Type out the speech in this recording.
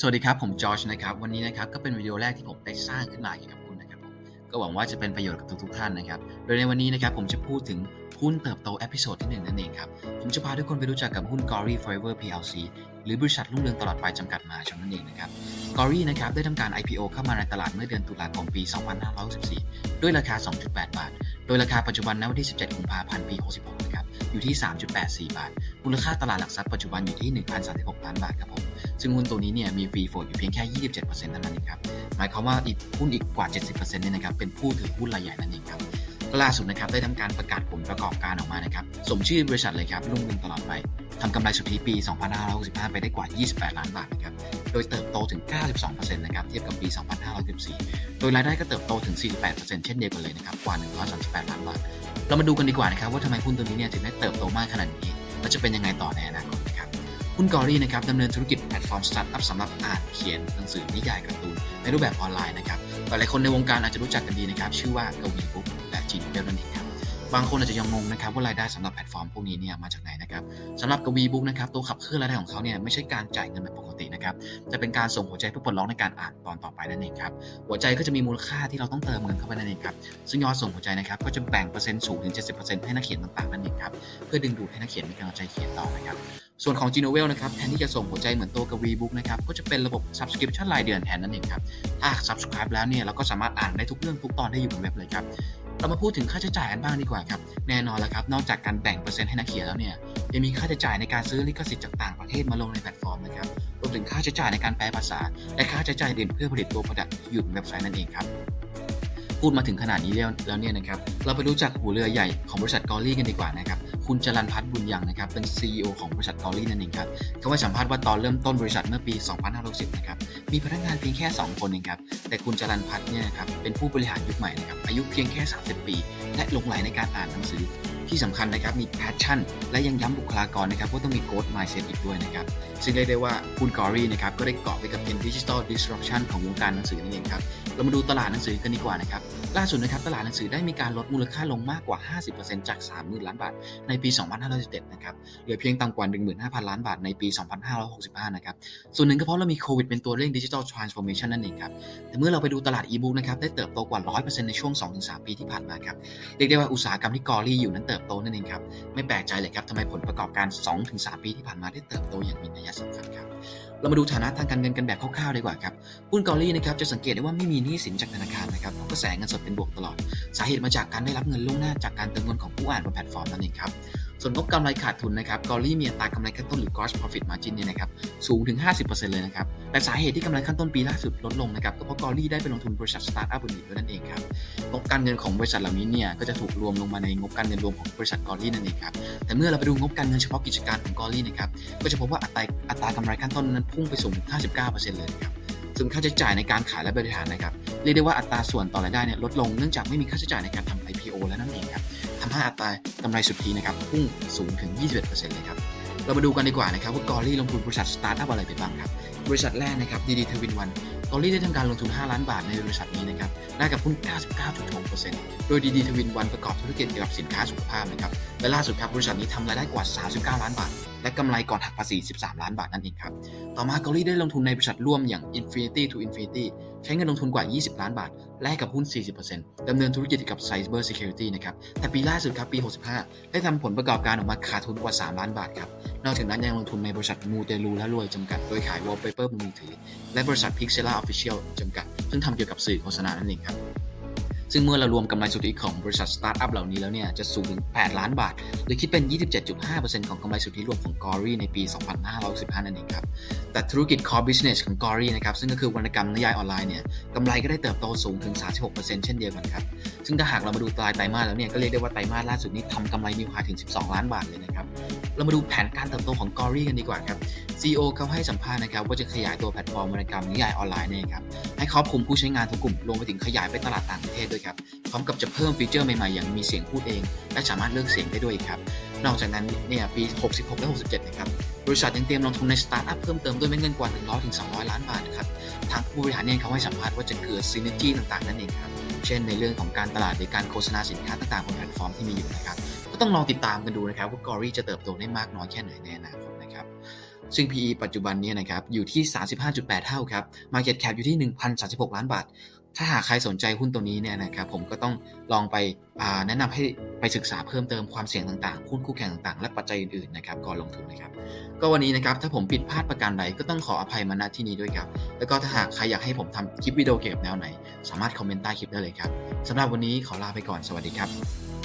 สวัสดีครับ ผมจอชนะครับ วันนี้นะครับก็เป็นวิดีโอแรกที่ผมได้สร้างขึ้นมาเกี่ยวกับหุ้นนะครับผมก็หวังว่าจะเป็นประโยชน์กับทุกๆท่านนะครับ โดยในวันนี้นะครับผมจะพูดถึงหุ้นเติบโตเอพิโซดที่หนึ่งนั่นเองครับ ผมจะพาทุกคนไปรู้จักกับหุ้น Gory Forever PLC หรือบริษัทรุ่งเรืองตลอดไปจำกัดมหาชนนั่นเองนะครับ Gory นะครับได้ทำการ IPO เข้ามาในตลาดเมื่อเดือนตุลาคมปี 2564 ด้วยราคา 2.8 บาท โดยราคาปัจจุบันณวันที่ 17 กุมภาพันธ์ ปี 66 นะครับ อยู่ที่ 3.84 บาท มูลค่าตลาดหลักทรัพย์ปัจจุบันอยู่ที่ 1,036 ล้านบาทครับผม ซึ่งหุ้นตัวนี้เนี่ยมีฟรีโฟลอยู่เพียงแค่ 27%เท่านั้นเองครับ หมายความว่าอีกหุ้นอีกกว่า 70%เนี่ยนะครับ เป็นผู้ถือหุ้นรายใหญ่นั่นเองครับล่าสุดนะครับได้ทำการประกาศผลประกอบการออกมานะครับสมชื่อบริษัทเลยครับรุ่งเรืองตลอดไปทำกำไรสุทธิปี 2565 ไปได้กว่า 28 ล้านบาทนะครับโดยเติบโตถึง 92%นะครับเทียบกับปี 2514 โดยรายได้ก็เติบโตถึง 48%เช่นเดียวกันเลยนะครับกว่า 138 ล้านบาท เรามาดูกันดีกว่านะครับว่าทำไมหุ้นตัวนี้เนี่ยถึงได้เติบโตมากขนาดนี้ และจะเป็นยังไงต่อในอนาคตนะครับคุณกอรี่นะครับดำเนินธุรกิจแพลตฟอร์มสตาร์ทอัพสำหรับอ่านเขียนหนังสือนิยายการ์ตูนในรูปแบบออนไลน์นะครับหลายๆคนในวงการอาจจะรู้จักกันดีนะครับ ชื่อว่ากวีบุ๊กและจีนเบลนั่นเอง บางคนอาจจะยังงงนะครับว่ารายได้สำหรับแพลตฟอร์มพวกนี้เนี่ยมาจากไหนนะครับสำหรับกวีบุ๊กนะครับตัวขับเคลื่อนรายได้ของเขาเนี่ยไม่ใช่การจ่ายเงินแบบปกตินะครับจะเป็นการส่งหัวใจเพื่อปลดล็อกในการอ่านตอนต่อไปนั่นเองครับหัวใจก็จะมีมูลค่าที่เราต้องเติมเงินเข้าไปนั่นเองครับซึ่งยอดส่งหัวใจนะครับก็จะแบ่งเปอร์เซ็นต์สูงถึง 70%ให้นักเขียนต่างๆนั่นเองครับเพื่อดึงดูดให้นักเขียนมีกำลังใจเขียนต่อนะครับส่วนของ g n o v e l นะครับแทนที่จะส่งหัวใจเหมือนตัวกับ VBook นะครับก็จะเป็นระบบ subscription รายเดือนแทนนั่นเองครับถ้า subscribe แล้วเนี่ยเราก็สามารถอ่านได้ทุกเรื่องทุกตอนได้อยู่บนเว็บเลยครับ เรามาพูดถึงค่าใช้จ่ายกันบ้างดีกว่าครับ แน่นอนแล้วครับ นอกจากการแบ่งเปอร์เซ็นต์ให้นักเขียนแล้วเนี่ยยังมีค่าใช้จ่ายในการซื้อลิขสิทธิ์จากต่างประเทศมาลงในแพลตฟอร์มนะครับรวมถึงค่าใช้จ่ายในการแปลภาษา และค่าใช้จ่ายเด่นเพื่อผลิตตัวผลิตอยู่บนเว็บไซต์นั่นเองครับพูดมาถึงขนาดนี้แล้วแล้วเนี่ยนะครับ เราไปรู้จักหัวเรือใหญ่ของบริษัทกอรี่กันดีกว่านะครับ คุณจรันพัฒน์บุญยังนะครับเป็น CEO ของบริษัทตอรี่นั่นเองครับเขาให้สัมภาษณ์ว่าตอนเริ่มต้นบริษัทเมื่อปี 2560 นะครับมีพนักงานเพียงแค่ 2 คนเองครับแต่คุณจรันพัฒน์เนี่ยครับเป็นผู้บริหารยุคใหม่นะครับอายุเพียงแค่ 30 ปี และหลงไหลในการอ่านหนังสือ ที่สำคัญนะครับมี passion และยังย้ำบุคลากรนะครับว่าต้องมี growth mindset อีกด้วยนะครับ ซึ่งเรียกได้ว่าคุณกอรี่นะครับก็ได้เกาะไปกับเป็น digital disruption ของวงการหนังสือนั่นเองครับ เรามาดูตลาดหนังสือกันดีกว่านะครับ ล่าสุดนะครับตลาดหนังสือได้มีการลดมูลค่าลงมากกว่า 50%จาก 30,000 ล้านบาท ในปี 2517นะครับเหลือเพียงต่ำกว่า 15,000 ล้านบาทในปี 2565 นะครับส่วนหนึ่งก็เพราะเรามีโควิดเป็นตัวเร่ง digital transformation นั่นเองครับแต่เมื่อเราไปดูตลาด e-book นะครับได้เติบโตกว่า 100%ในช่วง 2-3 ปีที่ผ่านมาครับเรียกได้ว่าอุตสาหกรรมที่กอรี่อยู่นั้นเติบโตนั่นเองครับ ไม่แปลกใจเลยครับทำไมผลประกอบการ 2-3 ปีที่ผ่านมาได้เติบโตอย่างมีนัยสำคัญครับ เรามาดูฐานะทางการเงินกันแบบคร่าวๆดีกว่าครับหุ้นกอรี่นะครับจะสังเกตได้ว่าไม่มีหนี้สินจากธนาคารนะครับเขากระแสเงินสดเป็นบวกตลอด สาเหตุมาจากการได้รับเงินล่วงหน้าจากการเติมเงินของผู้อ่านบนแพลตฟอร์มนั่นเองครับ ส่วนงบกำไรขาดทุนนะครับกอรี่มีอัตรากำไรขั้นต้นหรือ gross profit margin เนี่ยนะครับสูงถึง 50%เลยนะครับ แต่สาเหตุที่กำไรขั้นต้นปีล่าสุดลดลงนะครับก็เพราะกอรี่ได้ไปลงทุนบริษัทสตาร์ทอัพอื่นๆด้วยนั่นเองครับงบการเงินของบริษัทเหล่านี้เนี่ยก็จะถูกรวมลงมาในงบการเงินรวมของบริษัทกอรี่นั่นเองครับ แต่เมื่อเราไปดูงบการเงินเฉพาะกิจการของกอรี่นะครับก็จะพบว่าอัตราอัตรากำไรขั้นต้นนั้นพุ่งไปสูงถึง 59%เลยนะครับส่วนค่าใช้จ่ายในการขายและบริหารนะครับเรียกได้ว่าอัตราส่วนต่อรายได้เนี่ยลดลงเนื่องจากไม่มีค่าใช้จ่ายในการทำ IPO แล้วนั่นเองครับ ทำให้อัตรากำไรสุทธินะครับพุ่งสูงถึง 21%เลยครับเรามาดูกันดีกว่านะครับว่ากอรี่ลงทุนบริษัทสตาร์ทอัพอะไรไปบ้างครับบริษัทแรกนะครับดีดีทวินวันกอรี่ได้ทำการลงทุน 5 ล้านบาทในบริษัทนี้นะครับได้กับหุ้น 99.6%โดยดีดีทวินวันประกอบธุรกิจเกี่ยวกับสินค้าสุขภาพนะครับและล่าสุดครับบริษัทนี้ทำรายได้กว่า 39 ล้านบาท และกำไรก่อนหักภาษี 13 ล้านบาทนั่นเองครับ ต่อมาเกาหลีได้ลงทุนในบริษัทร่วมอย่าง Infinity to Infinity ใช้เงินลงทุนกว่า 20 ล้านบาท แลกกับหุ้น 40%ดำเนินธุรกิจเกี่ยวกับ Cyber Security นะครับ แต่ปีล่าสุดครับ ปี 65 ได้ทำผลประกอบการออกมาขาดทุนกว่า 3 ล้านบาทครับ นอกจากนั้นยังลงทุนในบริษัทมูเตลูและรวยจำกัด โดยขาย wallpaper บนมือถือ และบริษัท Pixela Official จำกัด ซึ่งทำเกี่ยวกับสื่อโฆษณานั่นเองครับ ซึ่งเมื่อเรารวมกำไรสุทธิของบริษัทสตาร์ทอัพเหล่านี้แล้วเนี่ยจะสูงถึง 8 ล้านบาท หรือคิดเป็น 27.5%ของกำไรสุทธิรวมของ Gory ในปี 2565 นั่นเองครับ แต่ธุรกิจ core business ของ Gory นะครับ ซึ่งก็คือวรรณกรรมนิยายออนไลน์เนี่ยกำไรก็ได้เติบโตสูงถึง 36%เช่นเดียวกันครับ ซึ่งถ้าหากเรามาดูปลายไตรมาสแล้วเนี่ยก็เรียกได้ว่าไตรมาสล่าสุดนี้ทำกำไรนิวไฮถึง 12 ล้านบาทเลยนะครับ เรามาดูแผนการเติบโตของ Gory กันดีกว่าครับ CEO เขาให้สัมภาษณ์นะครับว่าจะขยายตัวแพลตฟอร์มวรรณกรรมนิยายออนไลน์เนี่ยครับให้ครอบคลุมผู้ใช้งานทุกกลุ่มรวมไปถึงขยายไปตลาดต่างประเทศด้วยครับพร้อมกับจะเพิ่มฟีเจอร์ใหม่ๆ อย่างมีเสียงพูดเอง และสามารถเลือกเสียงได้ด้วยครับนอกจากนั้นเนี่ยปี 66 และ 67 นะครับ บริษัทยังเตรียมลงทุนในสตาร์ทอัพเพิ่มเติมด้วยเม็ดเงินกว่า 100ถึง200 ล้านบาทนะครับ ทางผู้บริหารเนี่ยเขาให้สัมภาษณ์ว่าจะเกิดซีเนจีต่างๆ นั่นเองครับ เช่นในเรื่องของการตลาดหรือการโฆษณาสินค้าต่างๆบนแพลตฟอร์มที่มีอยู่นะครับ ก็ต้องลองติดตามกันดูนะครับว่ากอรี่จะเติบโตได้มากน้อยแค่ไหนในอนาคตนะครับซึ่ง PE ปัจจุบันนี้นะครับอยู่ที่ 35.8 เท่าครับ Market Cap อยู่ที่ 1,036 ล้านบาท ถ้าหากใครสนใจหุ้นตัวนี้เนี่ยนะครับผมก็ต้องลองไปแนะนำให้ ไปศึกษาเพิ่มเติมความเสี่ยงต่างๆหุ้นคู่แข่งต่างๆ และปัจจัยอื่นๆนะครับก่อนลงทุนนะครับ ก็วันนี้นะครับถ้าผมผิดพลาดประการใดก็ต้องขออภัยมาณที่นี้ด้วยครับ แล้วก็ถ้าหากใครอยากให้ผมทำคลิปวิดีโอเกี่ยวกับแนวไหน สามารถคอมเมนต์ใต้คลิปได้เลยครับสำหรับวันนี้ขอลาไปก่อนสวัสดีครับ